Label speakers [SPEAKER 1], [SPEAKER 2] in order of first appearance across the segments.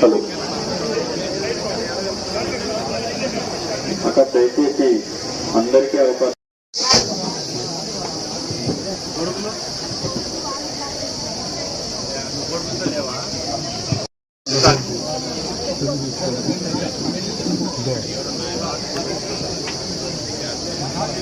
[SPEAKER 1] Hello అక్కడ దయచేసి అందరికీ అవకాశం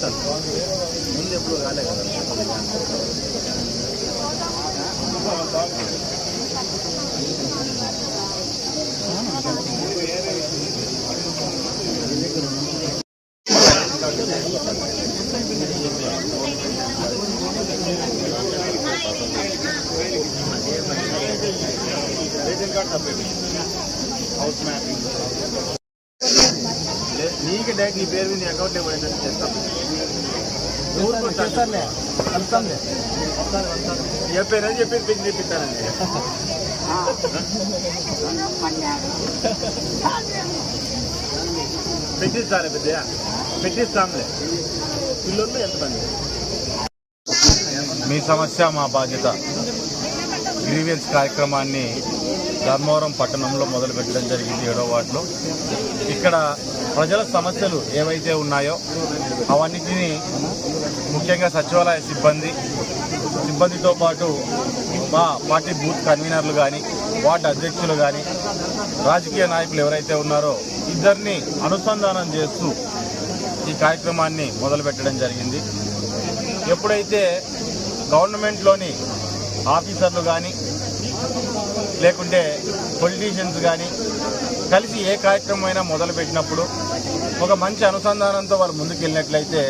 [SPEAKER 2] ಆಗ್ತದೆ ಮುಂದೆ ಎಪ್ಪಳು ಗಾಳಿ ಆಗ್ತದೆ ರೇಷನ್ ಕಾರ್ಡ್ ತಪ್ಪೇ ಹೌಸ್ ಮ್ಯಾಪಿಂಗ್ నీకు డైరెక్ట్ నీ పేరు మీద అకౌంట్ పడేటట్టు చేస్తాం.
[SPEAKER 3] చేస్తానులే కలుస్తానులే
[SPEAKER 2] చెప్పారని చెప్పి పిక్ తెప్పిస్తానండి. పెట్టిస్తాను పెద్ద పెట్టిస్తాంలే. పిల్లలు ఎంతమంది?
[SPEAKER 4] మీ సమస్య మా బాధ్యత. గ్రీవియన్స్ కార్యక్రమాన్ని ధర్మవరం పట్టణంలో మొదలుపెట్టడం జరిగింది ఏడో వార్డులో. ఇక్కడ ప్రజల సమస్యలు ఏవైతే ఉన్నాయో అవన్నిటినీ ముఖ్యంగా సచివాలయ సిబ్బంది సిబ్బందితో పాటు మా పార్టీ బూత్ కన్వీనర్లు కానీ వార్డు అధ్యక్షులు కానీ రాజకీయ నాయకులు ఎవరైతే ఉన్నారో ఇద్దరిని అనుసంధానం చేస్తూ ఈ కార్యక్రమాన్ని మొదలుపెట్టడం జరిగింది. ఎప్పుడైతే గవర్నమెంట్లోని ఆఫీసర్లు కానీ లేకుంటే పొలిటీషియన్స్ కానీ కలిసి ఏ కార్యక్రమం అయినా మొదలుపెట్టినప్పుడు ఒక మంచి అనుసంధానంతో వాళ్ళు ముందుకెళ్ళినట్లయితే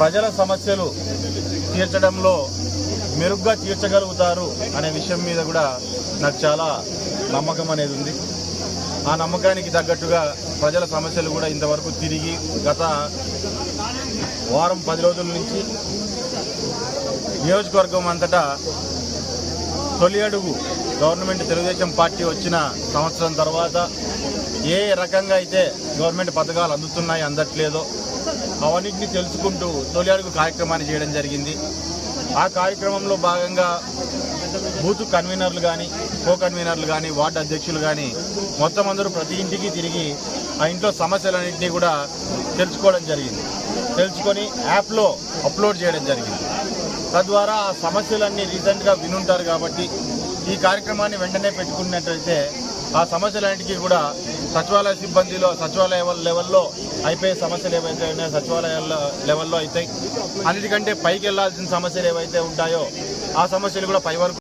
[SPEAKER 4] ప్రజల సమస్యలు తీర్చడంలో మెరుగ్గా తీర్చగలుగుతారు అనే విషయం మీద కూడా నాకు చాలా నమ్మకం అనేది ఉంది. ఆ నమ్మకానికి తగ్గట్టుగా ప్రజల సమస్యలు కూడా ఇంతవరకు తిరిగి గత వారం పది రోజుల నుంచి నియోజకవర్గం అంతటా తొలి అడుగు గవర్నమెంట్ తెలుగుదేశం పార్టీ వచ్చిన సంవత్సరం తర్వాత ఏ రకంగా అయితే గవర్నమెంట్ పథకాలు అందుతున్నాయి అందట్లేదో అవన్నింటినీ తెలుసుకుంటూ తొలి అడుగు కార్యక్రమాన్ని చేయడం జరిగింది. ఆ కార్యక్రమంలో భాగంగా బూత్ కన్వీనర్లు కానీ కో కన్వీనర్లు కానీ వార్డు అధ్యక్షులు కానీ మొత్తం అందరూ ప్రతి ఇంటికి తిరిగి ఆ ఇంట్లో సమస్యలన్నింటినీ కూడా తెలుసుకోవడం జరిగింది. తెలుసుకొని యాప్లో అప్లోడ్ చేయడం జరిగింది. తద్వారా ఆ సమస్యలన్నీ రీసెంట్గా వినుంటారు కాబట్టి ఈ కార్యక్రమాన్ని వెంటనే పెట్టుకున్నట్లయితే ఆ సమస్యలన్నిటికీ కూడా సచివాలయ సిబ్బందిలో సచివాలయ లెవెల్లో అయిపోయే సమస్యలు ఏవైతే ఉన్నాయో సచివాలయాల లెవెల్లో అవుతాయి అన్నిటికంటే పైకి వెళ్ళాల్సిన సమస్యలు ఏవైతే ఉంటాయో ఆ సమస్యలు కూడా పై వరకు